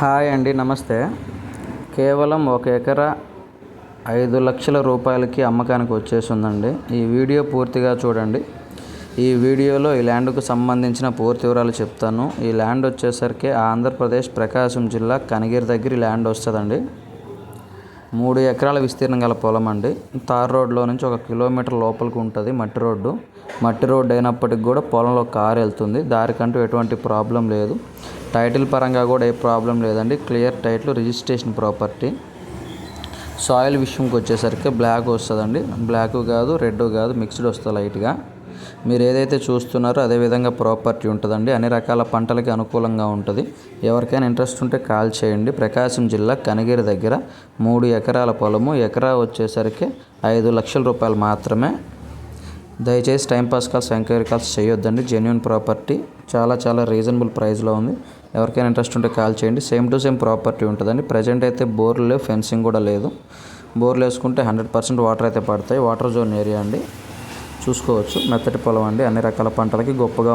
Hi అండి నమస్తే. కేవలం ఒక ఎకరా ఐదు లక్షల రూపాయలకి అమ్మకానికి వచ్చేసిందండి ఈ వీడియో పూర్తిగా చూడండి. ఈ వీడియోలో ఈ ల్యాండ్కు సంబంధించిన పూర్తి వివరాలు చెప్తాను. ఈ ల్యాండ్ వచ్చేసరికి ఆంధ్రప్రదేశ్ ప్రకాశం జిల్లా కనిగిరి దగ్గర ల్యాండ్ వస్తుందండి. మూడు ఎకరాల విస్తీర్ణం గల పొలం అండి. తార్ రోడ్లో నుంచి ఒక కిలోమీటర్ లోపలికి ఉంటుంది మట్టి రోడ్డు. మట్టి రోడ్డు అయినప్పటికి కూడా పొలంలో కారు వెళ్తుంది. దారికంటూ ఎటువంటి ప్రాబ్లం లేదు. టైటిల్ పరంగా కూడా ఏ ప్రాబ్లం లేదండి. Clear title registration property. Soil విషయంకి వచ్చేసరికి బ్లాక్ వస్తుందండి. బ్లాక్ కాదు రెడ్ కాదు మిక్స్డ్ వస్తుంది లైట్గా. మీరు ఏదైతే చూస్తున్నారో అదే విధంగా ప్రాపర్టీ ఉంటుందండి. అన్ని రకాల పంటలకి అనుకూలంగా ఉంటుంది. ఎవరికైనా ఇంట్రెస్ట్ ఉంటే కాల్ చేయండి. ప్రకాశం జిల్లా కనిగిరి దగ్గర మూడు ఎకరాల పొలము. ఎకరా వచ్చేసరికి ఐదు లక్షల రూపాయలు మాత్రమే. దయచేసి టైంపాస్ కాల్స్ ఎంక్వైరీ కాల్స్ చేయొద్దండి. జెన్యున్ ప్రాపర్టీ చాలా చాలా రీజనబుల్ ప్రైస్లో ఉంది. ఎవరికైనా ఇంట్రెస్ట్ ఉంటే కాల్ చేయండి. సేమ్ టు సేమ్ ప్రాపర్టీ ఉంటుందండి. ప్రజెంట్ అయితే బోర్లు లేవు ఫెన్సింగ్ కూడా లేదు. బోర్లు వేసుకుంటే హండ్రెడ్ పర్సెంట్ వాటర్ అయితే పడతాయి. వాటర్ జోన్ ఏరియా అండి. చూసుకోవచ్చు. మెత్తటి పొలం అండి. అన్ని రకాల పంటలకి గొప్పగా